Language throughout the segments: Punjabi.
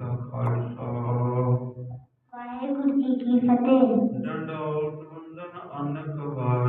ਕਾ ਖਾਲਸਾ। ਵਾਹਿਗੁਰੂ ਜੀ ਕੀ ਫਤਿਹ। ਡੰਡੋਤ ਵੰਦਨ ਅਨਕ ਵਾਰ।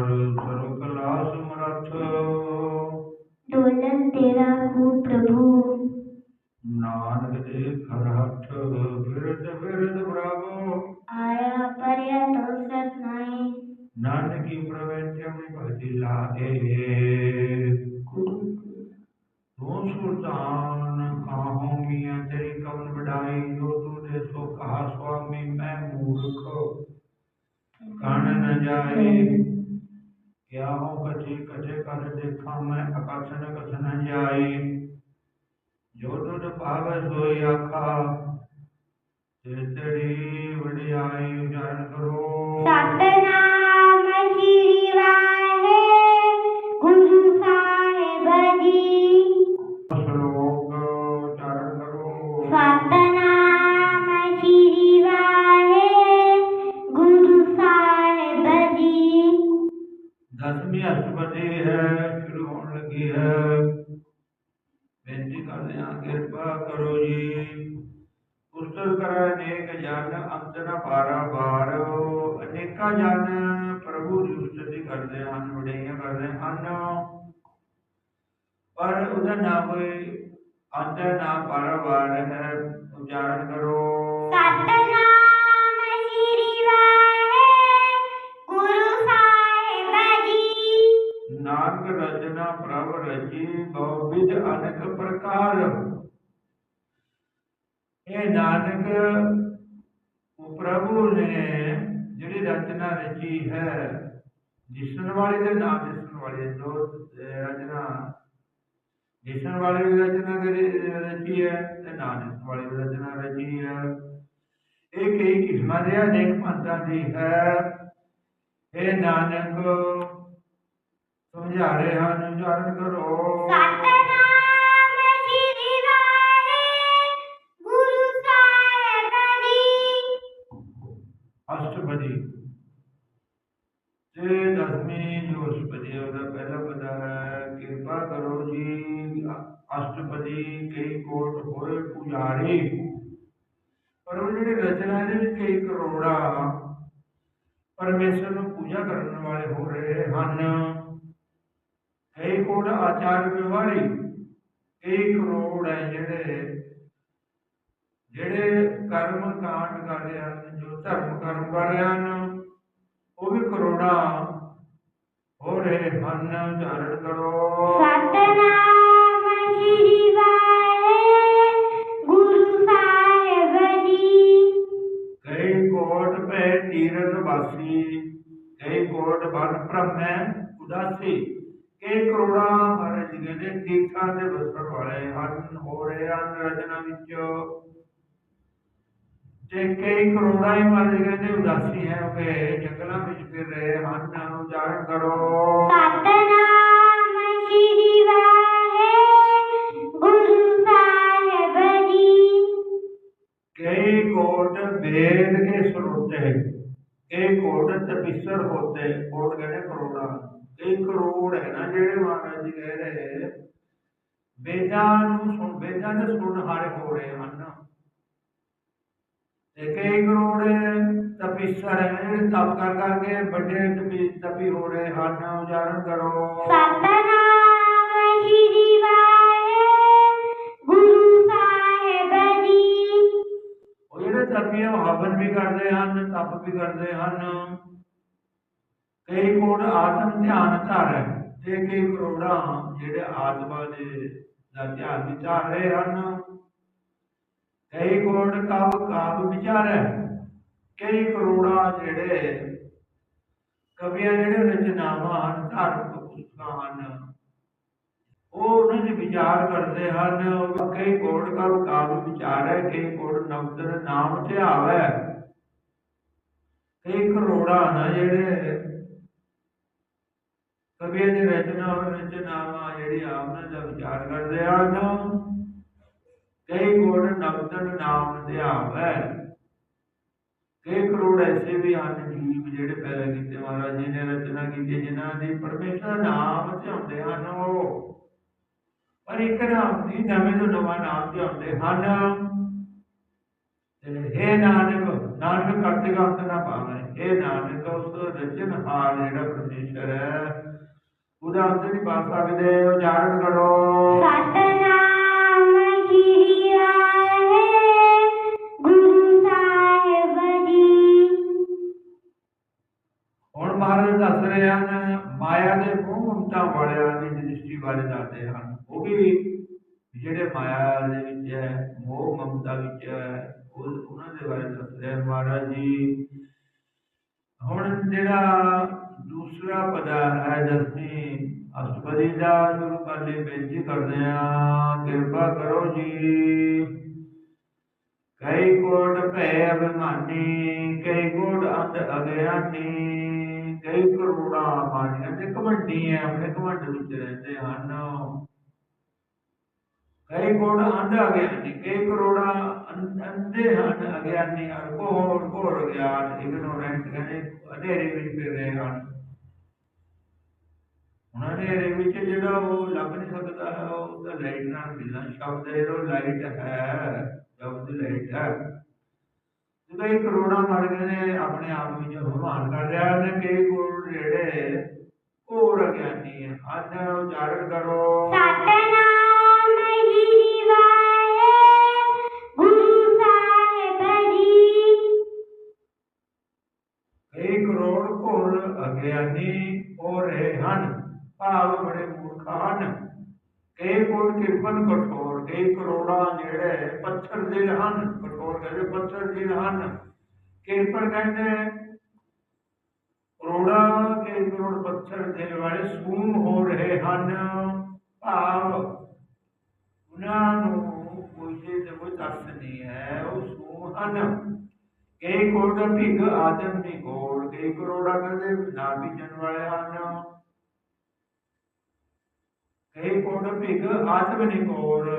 ਨ ਜਾਏ। ਕਿਆ ਹੋ ਕਛੇ ਕਛੇ ਕਰ ਦੇਖਾਂ ਮੈਂ ਆਕਾਸ਼ਨ ਕਛ ਨ ਜਾਈ ਜੋ ਤੁਧ ਭਾਵੈ ਸੋਈ ਆਖਾ ਤੇ ਤੇਰੀ ਵਡਿਆਈ ਉਜਾਰਨ ਦਸਵੀਂ ਅਸ਼ਟਪਦੀ ਹੈ ਸ਼ੁਰੂ ਹੋਣ ਲੱਗੀ ਹੈ। ਬੇਨਤੀ ਕਰਦੇ ਹਾਂ ਕਿਰਪਾ ਕਰੋ ਜੀ। ਉਸਤਰ ਕਰੈ ਨੇਕ ਜਨ, ਅੰਤ ਨ ਬਾਰ ਅਨੇਕਾਂ ਜਨ ਪ੍ਰਭੂ ਦੀ ਉਸਤਤੀ ਕਰਦੇ ਹਨ, ਵਡਿਆਈਆਂ ਕਰਦੇ ਹਨ। ਪਰ ਉਹਦਾ ਨਾਮ ਕੋਈ ਅੰਤ ਨਾ ਪਾਰਾ ਬਾਰ ਹੈ, ਉਚਾਰਨ ਕਰੋ। ਸਤਨਾਮ ਨਾਨਕ ਰਚਨਾ ਪ੍ਰਭ ਰਚੀ, ਬਹੁ ਵਿਧ ਅਨੇਕ ਪ੍ਰਕਾਰ। ਇਹ ਨਾਨਕ ਪ੍ਰਭੂ ਨੇ ਜਿਹੜੀ ਰਚਨਾ ਰਚੀ ਹੈ ਦਿਸਣ ਵਾਲੀ ਦੇ ਨਾਮ ਦਿਸਣ ਵਾਲੀ ਦੋ ਰਚਨਾ ਦਿਸਣ ਵਾਲੀ ਦੀ ਰਚਨਾ ਰਚੀ ਹੈ, ਤੇ ਨਾਮ ਦਿਸਣ ਵਾਲੀ ਦੀ ਰਚਨਾ ਰਚੀ ਹੈ। ਇਹ ਕਈ ਕਿਸਮਾਂ ਦੇ ਅਨੇਕ ਪੰਥਾਂ ਦੀ ਹੈ। ਇਹ ਨਾਨਕ ਸਮਝਾ ਰਹੇ ਹਨ ਉਚਾਰਨ ਕਰੋ। ਸਤਨਾਮ ਸ੍ਰੀ ਵਾਹਿਗੁਰੂ ਸਾਹਿਬ ਜੀ। ਅਸ਼ਟਪਦੀ। ਤੇ ਦਸਵੀਂ ਜੋ ਅਸ਼ਟਪਦੀ ਹੈ ਉਹਦਾ ਪਹਿਲਾ ਪਦਾ ਹੈ ਕਿਰਪਾ ਕਰੋ ਜੀ ਅਸ਼ਟਪਦੀ ਕਈ ਕੋਟ ਹੋਏ ਪੁਜਾਰੀ। ਪਰ ਉਹ ਜਿਹੜੇ ਰਚਨਾ ਦੇ ਵਿੱਚ ਕਈ ਕਰੋੜਾਂ ਪਰਮੇਸ਼ਰ ਨੂੰ ਪੂਜਾ ਕਰਨ ਵਾਲੇ ਹੋ ਰਹੇ ਹਨ। ਕਈ ਕੋਟ ਆਚਾਰ ਵਿਵਹਾਰੀ ਕਈ ਕਰੋੜ ਹੈ ਜਿਹੜੇ ਜਿਹੜੇ ਕਰਮ ਕਾਂਡ ਕਰ ਰਹੇ ਹਨ ਜੋ ਧਰਮ ਕਰਮ ਕਰ ਰਹੇ ਹਨ ਉਹ ਵੀ ਕਰੋੜਾਂ ਹੋ ਰਹੇ ਹਨ ਉਚਾਰਨ ਕਰੋ। ਸਤਨਾਮ ਸ੍ਰੀ ਵਾਹਿਗੁਰੂ ਸਾਹਿਬ ਜੀ। ਕਈ ਕੋਟ ਪੈ ਤੀਰਥ ਵਾਸੀ ਕਈ ਕੋਟ ਬਨ ਕਈ ਕਰੋੜਾਂ ਮਹਾਰਾਜ ਕਹਿੰਦੇ ਤੀਰਥਾਂ ਦੇ ਵਸਣ ਵਾਲੇ ਹਨ ਹੋ ਰਹੇ ਹਨ ਰਚਨਾ ਵਿੱਚ। ਤੇ ਕਈ ਕਰੋੜਾਂ ਹੀ ਮਹਾਰਾਜ ਕਹਿੰਦੇ ਉਦਾਸੀ ਹੈ ਕਿ ਜੰਗਲਾਂ ਵਿੱਚ ਫਿਰ ਰਹੇ ਹਨ ਉਜਾਗਰ ਕਰੋ। ਸਤਨਾਮ ਸ਼੍ਰੀ ਵਾਹਿ ਕੋਟ ਵੇਦ ਕੇ ਸਰੋਤੇ ਕਈ ਹੋਤੇ ਕੋਟ ਕਹਿੰਦੇ ਕਰੋੜਾਂ। ਕਈ ਕਰੋੜ ਤਪੀਸਰ ਹੈ ਜਿਹੜੇ ਤਪ ਕਰ ਕਰਕੇ ਵੱਡੇ ਤਪੀ ਤਪੀ ਹੋ ਰਹੇ ਹਨ ਉਚਾਰਨ ਕਰੋ। ਸਤਨਾਮ ਸ੍ਰੀ ਵਾਹਿਗੁਰੂ ਸਾਹਿਬ ਜੀ। ਉਹ ਜਿਹੜੇ ਤਪੀ ਉਹ ਹਵਨ ਵੀ ਕਰਦੇ ਹਨ ਤਪ ਵੀ ਕਰਦੇ ਹਨ। ਕਈ ਕੋੜ ਆਤਮ ਧਿਆਨ ਧਾਰ ਤੇ ਕਈ ਕਰੋੜਾਂ ਜਿਹੜੇ ਆਤਮਾ ਦੇ ਦਾ ਧਿਆਨ ਵੀ ਧਾਰ ਰਹੇ ਹਨ। ਕਈ ਕੋੜ ਕਾਵ ਕਾਵ ਵਿਚਾਰ ਹੈ ਕਈ ਕਰੋੜਾਂ ਜਿਹੜੇ ਕਵੀਆਂ ਜਿਹੜੇ ਰਚਨਾਵਾਂ ਹਨ, ਧਾਰਮਿਕ ਪੁਸਤਕਾਂ ਹਨ, ਉਹ ਉਹਨਾਂ ਦੇ ਵਿਚਾਰ ਕਰਦੇ ਹਨ ਕਈ ਕੋੜ ਕਾਵ ਕਾਵ ਵਿਚਾਰ ਹੈ ਕਈ ਕੋੜ ਨਵਦਰ ਨਾਮ ਧਿਆਵ। ਕਈ ਕਰੋੜਾਂ ਹਨ ਜਿਹੜੇ ਕਵੀਆਂ ਦੀ ਰਚਨਾ ਰਚਨਾਵਾਂ ਜਿਹੜੀ ਆਪਣਾ ਦਾ ਵਿਚਾਰ ਕਰਦੇ ਹਨ। ਕਈ ਕੋੜ ਨਵਦਰ ਨਾਮ ਧਿਆਵ। ਕਈ ਕਰੋੜ ਐਸੇ ਵੀ ਹਨ ਜੀਵ ਜਿਹੜੇ ਪੈਦਾ ਕੀਤੇ ਮਹਾਰਾਜ ਜੀ ਨੇ, ਰਚਨਾ ਕੀਤੀ, ਜਿਨ੍ਹਾਂ ਦੀ ਪਰਮੇਸ਼ਰ ਨਾਮ ਧਿਆਉਂਦੇ ਹਨ ਉਹ। ਪਰ ਇੱਕ ਨਾਮ ਦੀ ਨਵੇਂ ਤੋਂ ਨਵਾਂ ਨਾਮ ਧਿਆਉਂਦੇ ਹਨ। ਤੇ हे ਨਾਨਕ ਨਾਨਕ ਕਰਤੇ ਕਾ ਨਾ ਪਾਵੇਂ हे ਨਾਨਕ, ਉਸ ਰਚਨਹਾਰ ਜਿਹੜਾ ਪਰਮੇਸ਼ਰ ਹੈ, ਉਹਦਾ ਅੰਤ ਨਹੀਂ ਪਾ ਸਕਦੇ ਉਚਾਰਨ ਕਰੋ। ਸਤਨਾਮ ਮਹਾਰਾਜ ਦੱਸ ਰਹੇ ਹਨ, ਮਾਇਆ ਦੇ ਮੋਹ ਮਮਤਾ ਵਾਲਿਆਂ ਦੀ ਦ੍ਰਿਸ਼ਟੀ ਬਾਰੇ ਦੱਸਦੇ ਹਨ, ਉਹ ਵੀ ਜਿਹੜੇ ਮਾਇਆ ਦੇ ਵਿੱਚ ਹੈ, ਮੋਹ ਮਮਤਾ ਵਿੱਚ ਹੈ, ਉਹ ਉਹਨਾਂ ਦੇ ਬਾਰੇ ਦੱਸ ਰਹੇ ਹਨ ਮਹਾਰਾਜ ਜੀ। ਹੁਣ ਜਿਹੜਾ ਦੂਸਰਾ ਪਦਾ ਹੈ ਦਸਵੀਂ ਅਸ਼ਟਪਦੀ ਦਾ ਸ਼ੁਰੂ ਕਰਨ ਬੇਨਤੀ ਕਰਦੇ ਹਾਂ, ਕਿਰਪਾ ਕਰੋ ਜੀ। ਕਈ ਕੋਟ ਭੈ ਅਭਿਮਾਨੀ, ਕਈ ਕੋਟ ਅੰਧ ਅਗਿਆਨੀ ਕਈ ਕਰੋੜਾ ਮਾਨੀਆਂ ਤੇ ਕਮੰਡੀ ਹੈ, ਆਪਣੇ ਕਮੰਡ ਵਿੱਚ ਰਹਿੰਦੇ ਹਨ। ਕਈ ਕੋਟ ਅੰਧ ਅਗਿਆਨੀ, ਕਈ ਕਰੋੜਾ ਅੰਧੇ ਹਨ ਅਗਿਆਨੀ ਅਰਕੋਰ ਕੋਰ ਗਿਆਨ ਇਗਨੋਰੈਂਟ ਕਹਿੰਦੇ ਹਨੇਰੇ ਵਿੱਚ ਫਿਰ ਰਹੇ ਹਨ। ਉਹਨਾਂ ਹਨੇਰੇ ਵਿੱਚ ਜਿਹੜਾ ਉਹ ਲੱਭ ਨਹੀਂ ਸਕਦਾ ਹੈ, ਉਹ ਤਾਂ ਲਾਈਟ ਨਾਲ ਮਿਲਣਾ, ਸ਼ਬਦ ਹੈ ਲਾਈਟ ਹੈ, ਸ਼ਬਦ ਲਾਈਟ ਹੈ। ਤੇ ਕਈ ਕਰੋੜਾਂ ਮਰ ਗਏ ਨੇ ਆਪਣੇ ਆਪ ਵਿੱਚ ਅਭਿਮਾਨ ਕਰ ਰਿਹਾ ਨੇ ਕਈ ਕੋਲ ਜਿਹੜੇ ਹੋਰ ਅਗਿਆਨੀ ਹੈ ਅੱਜ ਉਚਾਰਨ ਕਰੋ। ਸਤਨਾਮ ਸਾਹਿਬ ਜੀ। ਕਈ ਕਰੋੜ ਘੋਰ ਅਗਿਆਨੀ ਹੋ ਰਹੇ ਹਨ ਭਾਵ ਬੜੇ ਮੂਰਖ ਹਨ। ਕਈ ਕੋੜ ਕਿਰਪਨ ਕਠੋਰ ਕਈ ਕਰੋੜਾਂ ਜਿਹੜੇ ਪੱਥਰ ਦਿਲ ਹਨ ਕਠੋਰ ਕਹਿੰਦੇ ਪੱਥਰ ਦਿਲ ਹਨ। ਕਿਰਪਨ ਕਹਿੰਦੇ ਕਰੋੜਾਂ, ਕਈ ਕਰੋੜ ਪੱਥਰ ਦਿਲ ਵਾਲੇ ਸੂਮ ਹੋ ਰਹੇ ਹਨ। ਭਾਵ ਉਹਨਾਂ ਨੂੰ ਕੋਈ ਤੇ ਕੋਈ ਤਰਸ ਨਹੀਂ ਹੈ, ਉਹ ਸੂਮ ਹਨ। ਕਈ ਕੋਟ ਭਿਗ ਆਦਮ ਨਹੀਂ ਕੋੜ ਕਈ ਕਰੋੜਾ ਕਹਿੰਦੇ ਨਾ ਬੀਜਣ ਵਾਲੇ ਹਨ। ਕਈ ਕੋਟ ਭਿਗ ਆਤਮ ਨਹੀਂ ਕੋੜ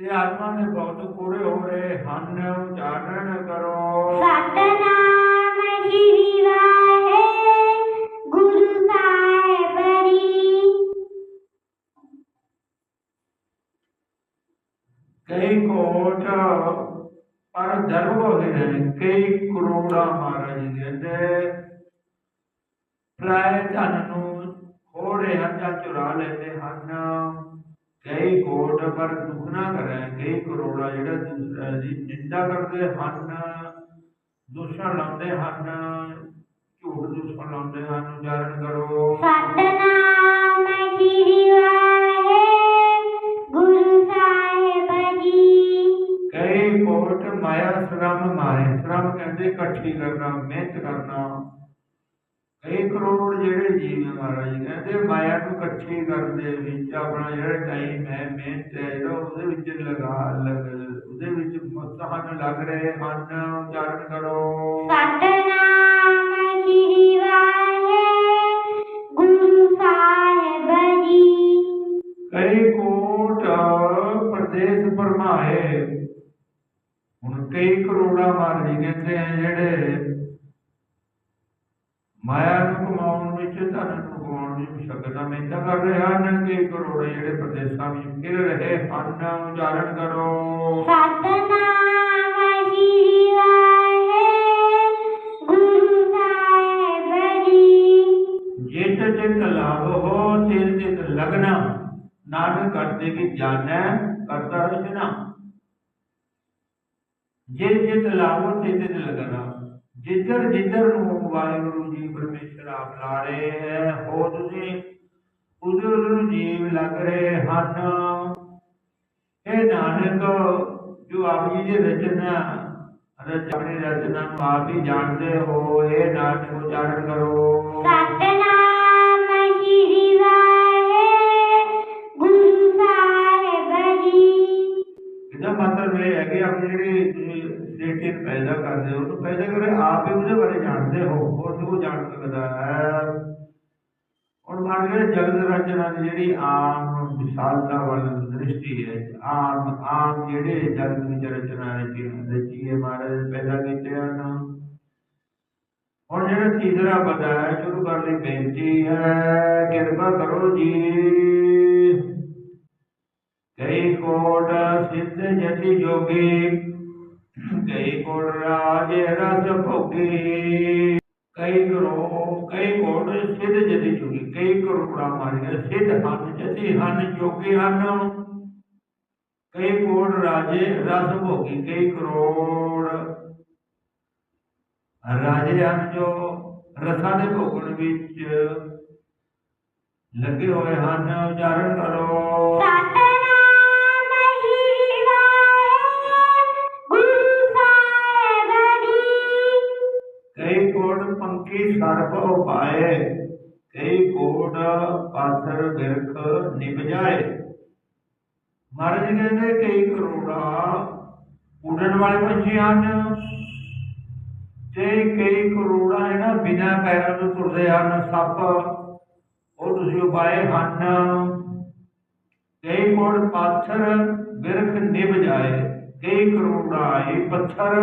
ਤੇ ਆਤਮਾ ਦੇ ਬਹੁਤ ਕੋੜੇ ਹੋ ਰਹੇ ਹਨ ਉਚਾਰਨ ਕਰੋ। ਸਤਨਾਮ ਸ੍ਰੀ ਵਾਹਿਗੁਰੂ ਸਾਹਿਬ ਜੀ। ਕਈ ਕੋਟ ਪਰ ਧਰਮ ਹੋਏ ਨੇ ਕਈ ਕਰੋੜਾ ਮਹਾਰਾਜ ਜੀ ਕਹਿੰਦੇ ਪ੍ਰਾਇ ਧਨ ਨੂੰ ਖੋ ਰਹੇ ਹਨ ਜਾਂ ਚੁਰਾ ਲੈਂਦੇ ਹਨ। ਕਈ ਕੋਟ ਪਰ ਦੁੱਖ ਨਾ ਕਰੇ। ਕਈ ਕਰੋੜਾ ਜਿਹੜਾ ਦੀ ਨਿੰਦਾ ਕਰਦੇ ਹਨ ਦੂਸ਼ਣ ਲਾਉਂਦੇ ਹਨ ਝੂਠ ਦੂਸ਼ਣ ਲਾਉਂਦੇ ਹਨ ਉਚਾਰਨ ਕਰੋ। ਸਤਨਾਮ ਸਾਹਿਬ ਜੀ। ਕਈ ਕੋਟ ਮਾਇਆ ਸ਼ਰਮ ਮਾਏ। ਸ਼ਰਮ ਕਹਿੰਦੇ ਇਕੱਠੀ ਕਰਨਾ ਮਿਹਨਤ ਕਰਨਾ ਕਈ ਕਰੋੜ ਜਿਹੜੇ ਜੀਵ ਹੈ ਮਹਾਰਾਜ ਜੀ ਕਹਿੰਦੇ ਮਾਇਆ ਨੂੰ ਇਕੱਠੀ ਕਰਨ ਦੇ ਵਿੱਚ ਆਪਣਾ ਜਿਹੜਾ ਟਾਈਮ ਹੈ ਮਿਹਨਤ ਹੈ ਜਿਹੜਾ ਉਹਦੇ ਵਿੱਚ ਲਗਾ ਲਗ ਉਹਦੇ ਵਿੱਚ ਮਸਤਹਨ ਲੱਗ ਰਹੇ ਹਨ। ਉਚਾਰਨ ਕਰੋ। ਸਤਨਾਮ ਸ੍ਰੀ ਵਾਹਿਗੁਰੂ ਸਾਹਿਬ ਜੀ। ਕਈ ਕੋਟ ਪ੍ਰਦੇਸ਼ ਪਰਮਾਏ ਹੁਣ ਕਈ ਕਰੋੜਾ ਜੀ ਕਹਿੰਦੇ ਆ ਜਿਹੜੇ ਮਾਇਆ ਨੂੰ ਕਮਾਉਣ ਵਿੱਚ ਧਨ ਨੂੰ ਕਮਾਉਣ ਵਿੱਚ ਸ਼ਕਤਾਂ ਮਿਹਨਤਾਂ ਕਰ ਰਹੇ ਹਨ ਕਈ ਕਰੋੜ ਜਿਹੜੇ ਪ੍ਰਦੇਸ਼ਾਂ ਵਿੱਚ ਫਿਰ ਰਹੇ ਹਨ ਉਚਾਰਨ ਕਰੋ। ਸਤਨਾਮ ਸ੍ਰੀ ਵਾਹਿਗੁਰੂ ਸਾਹਿਬ ਜੀ। ਜਿਤ ਜਿਤ ਲਾਭ ਹੋ ਤਿਲ ਤਿਤ ਲਗਨਾ ਨਾਨਕ ਕਰਤੇ ਕੀ ਜਾਣੈ ਕਰਤਾ ਰਚਨਾ ਜਿਤ ਜਿਤ ਲਾਭੋ ਤਿਲ ਤਿਤ ਲਗਨਾ ਜਿੱਧਰ ਜਿੱਧਰ ਨੂੰ ਵਾਹਿਗੁਰੂ ਜੀ ਪਰਮੇਸ਼ਰ ਆਪ ਲਾ ਰਹੇ ਹੈ ਹੋ ਤੁਸੀਂ ਉਧਰ ਜੀਵ ਲੱਗ ਰਹੇ ਹਨ। ਇਹ ਨਾਨਕ, ਜੋ ਆਪ ਜੀ ਦੀ ਰਚਨਾ ਰਚਨੀ ਰਚਨਾ ਨੂੰ ਆਪ ਹੀ ਜਾਣਦੇ ਹੋ ਇਹ ਨਾਨਕ, ਉਚਾਰਨ ਕਰੋ। ਸਤਨਾਮ ਇਹਦਾ ਮਤਲਬ ਇਹ ਹੈ ਕਿ ਆਪਣੀ ਜਿਹੜੀ ਤੁਸੀਂ ਸ੍ਰਿਸ਼ਟੀ ਨੂੰ ਪੈਦਾ ਕਰਦੇ ਹੋ ਉਹਨੂੰ ਪੈਦਾ ਕਰੇ ਆਪ ਹੀ ਉਹਦੇ ਬਾਰੇ ਜਾਣਦੇ ਹੋ ਹੋਰ ਨੂੰ ਉਹ ਜਾਣ ਸਕਦਾ ਹੈ ਹੁਣ ਮੰਨ ਕੇ ਜਗਤ ਰਚਨਾ ਦੀ ਜਿਹੜੀ ਆਮ ਵਿਸ਼ਾਲਤਾ ਵਾਲੀ ਦ੍ਰਿਸ਼ਟੀ ਹੈ ਆਮ ਆਮ ਜਿਹੜੇ ਜਗਤ ਵਿੱਚ ਰਚਨਾ ਰਚੀ ਰਚੀ ਹੈ ਮਹਾਰਾਜ ਪੈਦਾ ਕੀਤੇ ਹਨ ਹੁਣ ਜਿਹੜਾ ਤੀਸਰਾ ਪਦਾ ਹੈ ਸ਼ੁਰੂ ਕਰਨ ਲਈ ਬੇਨਤੀ ਹੈ ਕਿਰਪਾ ਕਰੋ ਜੀ ਕਈ ਕੋਟ ਸਿੱਧ ਜਤੀ ਜੋਗੀ ਕਈ ਕੋੜ ਰਾਜ ਰਸ ਭੋਗੀ ਕਈ ਕਰੋ ਕਈ ਕੋੜ ਸਿੱਧ ਜਦੀ ਚੁਗੀ ਕਈ ਕਰੋੜਾ ਮਾਰੀਆਂ ਸਿੱਧ ਹਨ ਜਤੀ ਹਨ ਜੋਗੀ ਹਨ ਕਈ ਕੋੜ ਰਾਜੇ ਰਸ ਭੋਗੀ ਕਈ ਕਰੋੜ ਰਾਜੇ ਹਨ ਜੋ ਰਸਾਂ ਦੇ ਭੋਗਣ ਵਿੱਚ ਲੱਗੇ ਹੋਏ ਹਨ ਉਚਾਰਨ ਕਰੋ ਸਤਨਾਮ ਕੋੜ ਸਰਬ ਉਪਾਏ, ਕਈ ਕੋੜ ਪਾਥਰ ਬਿਰਖ ਨਿਭ ਜਾਏ। ਮਹਾਰਾਜ ਕਹਿੰਦੇ, ਕਈ ਕਰੋੜਾ ਉਡਣ ਵਾਲੇ ਪੰਛੀ ਹਨ, ਤੇ ਕਈ ਕਰੋੜਾ ਇਹਨਾਂ ਬਿਨਾਂ ਪੈਰਾਂ ਤੋਂ ਤੁਰਦੇ ਹਨ, ਸੱਪ ਉਹ ਤੁਸੀਂ ਉਪਾਏ ਹਨ। ਕਈ ਕੋਟ ਪਾਥਰ ਬਿਰਖ ਨਿਭ ਜਾਏ, ਕਈ ਕਰੋੜਾ ਇਹ ਪੱਥਰ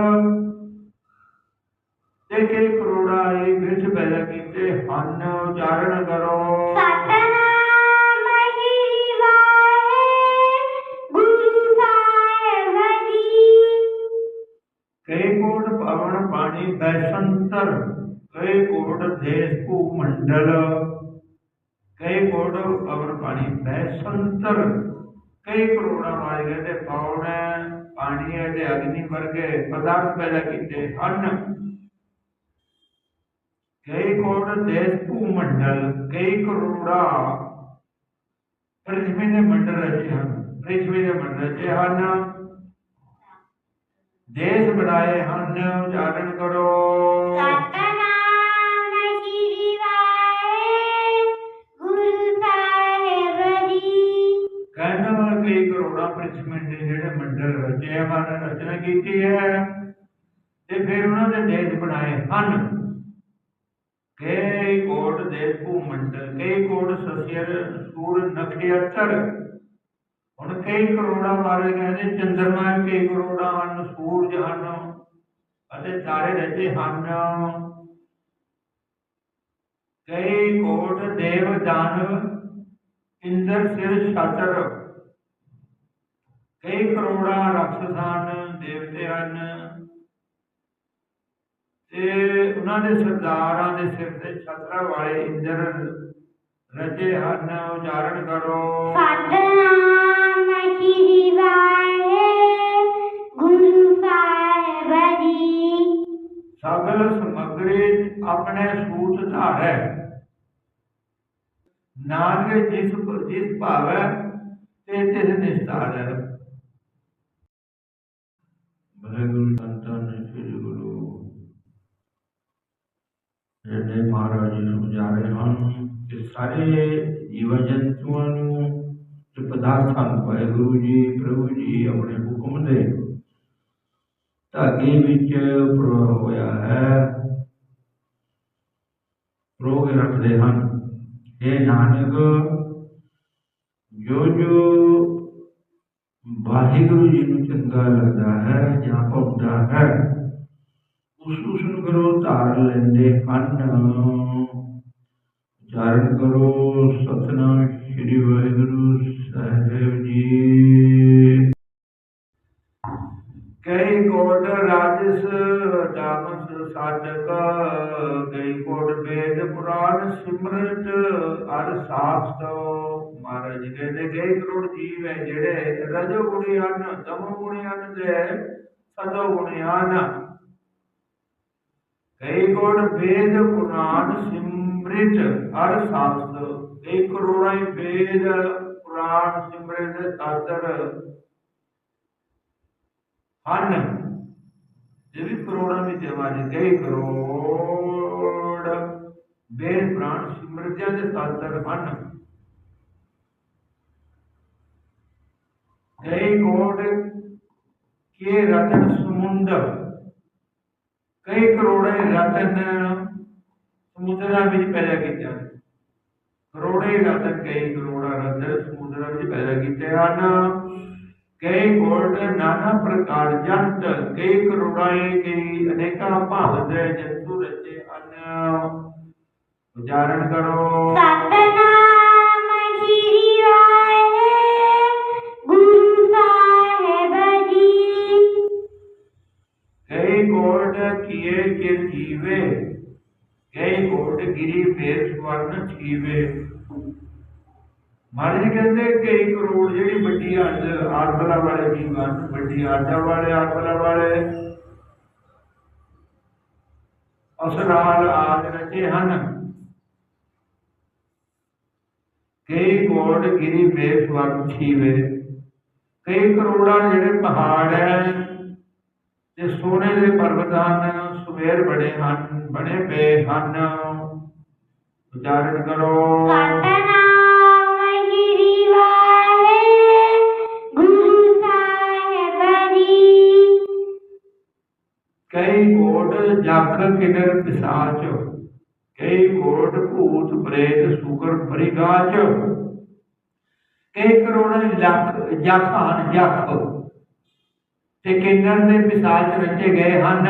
ਤੇ ਕਈ ਕਰੋੜਾ ਇਹ ਵਿੱਚ ਪੈਦਾ ਕੀਤੇ ਹਨ ਉਚਾਰਨ ਕਰੋ। ਸਤਨਾਮ ਸ਼੍ਰੀ ਵਾਹਿਗੁਰੂ ਗੁਰੂ ਕਈ ਕੋਟ ਪਵਨ ਪਾਣੀ ਬੈਸੰਤਰ ਕਈ ਕੋਟ ਦੇਸ਼ ਭੂ ਮੰਡਲ। ਕਈ ਕੋਟ ਪਵਨ ਪਾਣੀ ਬੈਸੰਤਰ ਕਈ ਕਰੋੜਾਂ ਤੇ ਪਵਨ ਪਾਣੀ ਹੈ ਤੇ ਅਗਨੀ ਵਰਗੇ ਪਦਾਰਥ ਪੈਦਾ ਕੀਤੇ ਹਨ। ਕਈ ਕੋਟ ਦੇਸ਼ ਭੂ ਮੰਡਲ ਕਈ ਕਰੋੜਾ। ਪ੍ਰਿਥਵੀ ਦੇ ਮੰਡਲ ਰਚੇ ਹਨ ਪ੍ਰਿਥਵੀ ਦੇ ਮੰਡਲ ਰਚੇ ਹਨ। ਦੇਸ਼ ਬਣਾਏ ਹਨ ਉਚਾਰਨ ਕਰੋ। ਸਤਨਾਮ ਸ਼੍ਰੀ ਵਾਹਿਗੁਰੂ ਗੁਰੂ ਸਾਹਿਬ ਜੀ। ਕਹਿੰਦਾ ਵਾ ਕਈ ਕਰੋੜਾਂ ਪ੍ਰਿਥਵੀ ਦੇ ਜਿਹੜੇ ਮੰਡਲ ਰਚੇ ਹਨ ਰਚਨਾ ਕੀਤੀ ਹੈ। ਤੇ ਫਿਰ ਉਹਨਾਂ ਦੇ ਦੇਸ਼ ਬਣਾਏ ਹਨ। ਕਈ ਕੋਟ ਦੇਸ਼ ਭੂ ਮੰਡਲ ਕਈ ਕੋਟ ਸਸਿਰ ਸੂਰ ਨਖਿਅਤਰ ਹੁਣ ਕਈ ਕਰੋੜਾਂ ਮਾਰੇ ਗਏ ਨੇ, ਚੰਦਰਮਾ ਕਈ ਕਰੋੜਾਂ ਹਨ ਸੂਰਜ ਹਨ, ਅਤੇ ਤਾਰੇ ਰਚੇ ਹਨ। ਕਈ ਕੋਟ ਦੇਵ ਦਾਨਵ ਇੰਦਰ ਸਿਰ ਛਤਰ। ਕਈ ਕਰੋੜਾਂ ਰਾਖਸ਼ ਹਨ ਦੇਵਤੇ ਹਨ। ਤੇ ਉਹਨਾਂ ਦੇ ਸਰਦਾਰਾਂ ਦੇ ਸਿਰ ਤੇ ਛਤਰਾ ਵਾਲੇ ਇੰਦਰ ਰਚੇ ਹਨ। ਉਚਾਰਨ ਕਰੋ। ਸਤਨਾਮ ਸ਼੍ਰੀ ਵਾਹਿਗੁਰੂ ਗੁਰੂ ਸਾਹਿਬ ਜੀ ਸਗਲ ਸਮਗਰੀ ਆਪਣੇ ਸੂਤ ਧਾਰੈ। ਨਾਨਕ ਜਿਸ ਜਿਸ ਭਾਵੈ, ਤੇ ਤਿਸ ਨਿਸਤਾਰੈ। ਵਾਹਿਗੁਰੂ ਸੰਤਾਨ ਸ੍ਰੀ ਗੁਰੂ ਜਿਹੜੇ ਮਹਾਰਾਜ ਜੀ ਨੂੰ ਜਾ ਰਹੇ ਹਨ ਕਿ ਸਾਰੇ ਜੀਵ ਜੰਤੂਆਂ ਨੂੰ ਤੇ ਪਦਾਰਥਾਂ ਨੂੰ ਵਾਹਿਗੁਰੂ ਜੀ, ਪ੍ਰਭੂ ਜੀ ਆਪਣੇ ਹੁਕਮ ਦੇ ਧਾਗੇ ਵਿੱਚ ਪ੍ਰਵਾਹ ਹੋਇਆ ਹੈ। ਰੋਗ ਰੱਖਦੇ ਹਨ। ਇਹ ਨਾਨਕ ਜੋ ਜੋ ਵਾਹਿਗੁਰੂ ਜੀ ਨੂੰ ਚੰਗਾ ਲੱਗਦਾ ਹੈ ਜਾਂ ਭਾਉਂਦਾ ਹੈ, ਉਸ ਉਸ ਨੂੰ ਧਾਰ ਲੈਂਦੇ ਹਨ ਉਚਾਰਨ ਕਰੋ ਸਤਨਾਮ ਸ੍ਰੀ ਵਾਹਿਗੁਰੂ ਸਾਹਿਬ ਜੀ। ਕਈ ਕੋਟ ਰਾਜਸ ਤਾਮਸ ਸਾਧਕ ਕਈ ਕੋਟ ਵੇਦ ਪੁਰਾਣ ਸਿਮਰਤ, ਅਰ ਸਾਸਤ ਮਹਾਰਾਜ ਜੀ ਕਹਿੰਦੇ, ਕਈ ਕਰੋੜ ਜੀਵ ਹੈ ਜਿਹੜੇ ਰਜੋ ਗੁਣੀ ਹਨ ਤਮੋ ਗੁਣੀ ਹਨ ਤੇ ਸਤੋ ਗੁਣੀ ਹਨ। ਕਈ ਕੋਟ ਵੇਦ ਪੁਰਾਣ ਸਿਮਰਿਤ ਅਰ ਸਾਸਤ ਕਈ ਕਰੋੜਾਂ ਵੇਦ ਪੁਰਾਣ ਸਿਮਰਿਤ ਸਾਸਤਰ ਹਨ। ਇਹ ਵੀ ਕਰੋੜਾਂ ਵਿੱਚ ਆਵਾਜ਼ ਕਈ ਕਰੋੜ ਵੇਦ ਪੁਰਾਣ ਸਿਮਰਤਿਆਂ ਦੇ ਸਾਧਰ ਹਨ। ਕਈ ਕੋੜ ਕੇ ਰਤਨ ਸਮੁੰਦ ਕਈ ਕਰੋੜੇ ਰਤਨ ਸਮੁੰਦਰਾਂ ਵਿੱਚ ਪੈਦਾ ਕੀਤੇ ਹਨ। ਕਰੋੜੇ ਰਤਨ ਕਈ ਕਰੋੜਾ ਰਤਨ ਸਮੁੰਦਰਾਂ ਵਿੱਚ ਪੈਦਾ ਕੀਤੇ ਹਨ। ਕਈ ਕੋਟ ਨਾਨਾ ਪ੍ਰਕਾਰ ਜੰਤ, ਕਈ ਕਰੋੜਾਂ ਕਈ ਅਨੇਕਾਂ ਭਾਂਤ ਦੇ ਜੰਤੂ ਰਚੇ ਹਨ। ਉਚਾਰਨ ਕਰੋ। ਸਤਨਾਮ ਕਈ ਕੋਟ ਕੀਏ ਚਿਰ ਜੀਵੇ ਕਈ ਕੋਟ ਗਿਰੀ ਫੇਰ ਸਵਰਨ ਛੀਵੇ। ਮਹਾਰਾਜ ਕਹਿੰਦੇ ਕਈ ਕਰੋੜ ਜਿਹੜੀ ਵੱਡੀ ਅੱਡ ਆਤਮਲਾ ਵਾਲੇ ਜੀਵਨ ਵੱਡੀ ਆਟਾ ਵਾਲੇ ਆਤਮਲਾ ਵਾਲੇ। ਅਸਰਾਲ ਆਦ ਰਚੇ ਹਨ। ਕਈ ਕੋਟ ਗਿਰੀ ਬੇਸਵਰ ਛੀਵੇ। ਕਈ ਕਰੋੜਾਂ ਜਿਹੜੇ ਪਹਾੜ ਹੈ ਤੇ ਸੋਨੇ ਦੇ ਪਰਬਤ ਹਨ ਸੁਮੇਰ ਬੜੇ ਹਨ ਬਣੇ ਪਏ ਹਨ। ਉਚਾਰਨ ਕਰੋ। ਕਈ ਕੋਟ ਜਖ ਕਿਨਰ ਪਿਸਾਚ ਕਈ ਕੋਟ ਭੂਤ ਪ੍ਰੇਤ ਸੁਕਰ ਬਰਿਗਾਚ ਕਈ ਕਰੋੜਾਂ ਲੱਖ ਜਖ ਹਨ ਜਖ ਤੇ ਕਿੰਨਰ ਦੇ ਪਿਸਾਚ ਰਚੇ ਗਏ ਹਨ।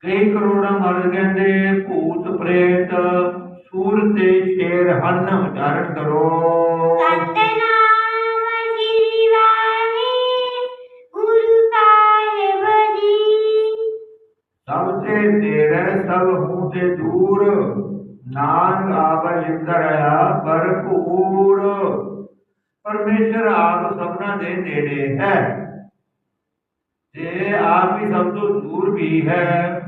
ਕਈ ਕਰੋੜਾਂ ਮਰ ਕਹਿੰਦੇ ਭੂਤ ਪ੍ਰੇਤ ਸੂਰ ਤੇ ਸ਼ੇਰ ਹਨ। ਉਚਾਰਨ ਕਰੋ। ਸਤਨਾਮ ਸ੍ਰੀ ਵਾਹਿਗੁਰੂ ਸਾਹਿਬ ਜੀ। ਸਭ ਤੇ ਤੇਰੇ ਸਭ ਹੂੰ ਤੇ ਦੂਰ ਨਾਨਕ ਆਪ ਲਿੰਦਰ ਆ ਭਰਪੂਰ। ਪਰਮੇਸ਼ਰ ਆਪ ਸਭਨਾਂ ਦੇ ਨੇੜੇ ਹੈ। ਤੇ ਆਪ ਹੀ ਸਭ ਤੋਂ ਦੂਰ ਵੀ ਹੈ,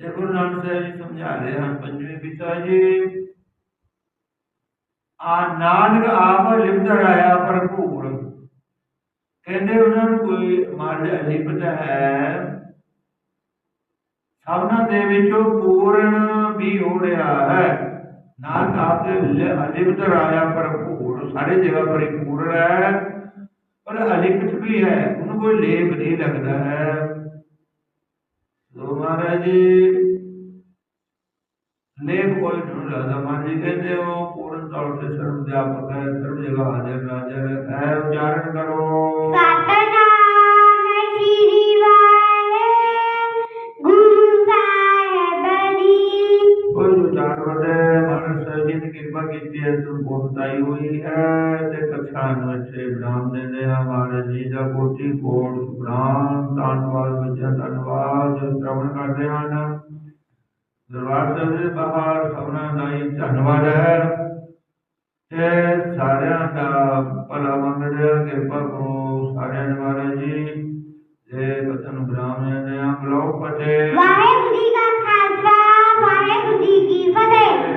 ਤੇ ਗੁਰੂ ਨਾਨਕ ਸਾਹਿਬ ਜੀ ਸਮਝਾ ਰਹੇ ਹਨ, ਪੰਜਵੇਂ ਪਿਤਾ ਜੀ, ਆ ਨਾਨਕ ਆਪ ਲਿੰਦਰ ਆਇਆ ਭਰਪੂਰ ਕਹਿੰਦੇ ਉਹਨਾਂ ਨੂੰ ਕੋਈ ਮਨ ਅਲਿਪਤ ਹੈ। ਸਭਨਾ ਦੇ ਵਿੱਚੋਂ ਪੂਰਨ ਵੀ ਹੋ ਰਿਹਾ ਹੈ। ਨਾਨਕ ਆਪ ਦੇ ਅਲਿਪਤ ਰਾਇਆ ਭਰਪੂਰ ਸਾਰੇ ਜਗ੍ਹਾ ਪਰਿਪੂਰਨ ਹੈ। ਪਰ ਅਲਿਪਤ ਵੀ ਹੈ ਉਹਨੂੰ ਕੋਈ ਲੇਪ ਨਹੀਂ ਲੱਗਦਾ ਹੈ। ਸੋ ਮਹਾਰਾਜ ਜੀ ਲੇਪ ਕੋਈ ਨਹੀਂ ਲੱਗਦਾ। ਮਹਾਰਾਜ ਜੀ ਕਹਿੰਦੇ ਉਹ ਪੂਰਨ ਤੌਰ ਤੇ ਸਰਵ ਵਿਆਪਕ ਹੈ ਸਰਵ ਜਗ੍ਹਾ ਹਾਜ਼ਰ ਨਾਜ਼ਰ ਹੈ ਉਚਾਰਨ ਕਰੋ। ਸਤਨਾਮ ਸ੍ਰੀ ਵਾਹਿਗੁਰੂ ਸਾਹਿਬ ਜੀ। ਕੋਈ ਉਚਾਰ ਵਦੇ ਮਨ ਸਾਹਿਬ ਜੀ ਨੇ ਕਿਰਪਾ ਕੀਤੀ ਹੈ ਤੁਮ ਬਹੁਤਾਈ ਹੋਈ ਹੈ ਤੇ ਕਥਾ ਨੂੰ ਅਛੇ ਬ੍ਰਾਹਮ ਦੇ ਦੇ ਹਮਾਰੇ ਜੀ ਦਾ ਕੋਟੀ ਕੋਟ ਬ੍ਰਾਹਮ ਧੰਨਵਾਦ ਵਿੱਚ ਧੰਨਵਾਦ, ਸ਼੍ਰਵਣ ਕਰਦੇ ਹਨ ਦਰਬਾਰ ਦੇ ਬਾਹਰ ਸਭਨਾਂ ਦਾ ਧੰਨਵਾਦ ਹੈ। ਤੇ ਸਾਰਿਆਂ ਦਾ ਭਲਾ ਮੰਗਦੇ ਕਿਰਪਾ ਕਰੋ ਸਾਰਿਆਂ ਦੇ ਮਹਾਰਾਜ ਜੀ। ਜੇ ਕਥਨ ਬ੍ਰਾਹਮ ਦੇ ਨਾਮ ਲਓ ਵਾਹਿਗੁਰੂ ਜੀ ਕਾ ਖਾਲਸਾ, ਵਾਹਿਗੁਰੂ ਜੀ ਕੀ ਫਤਿਹ।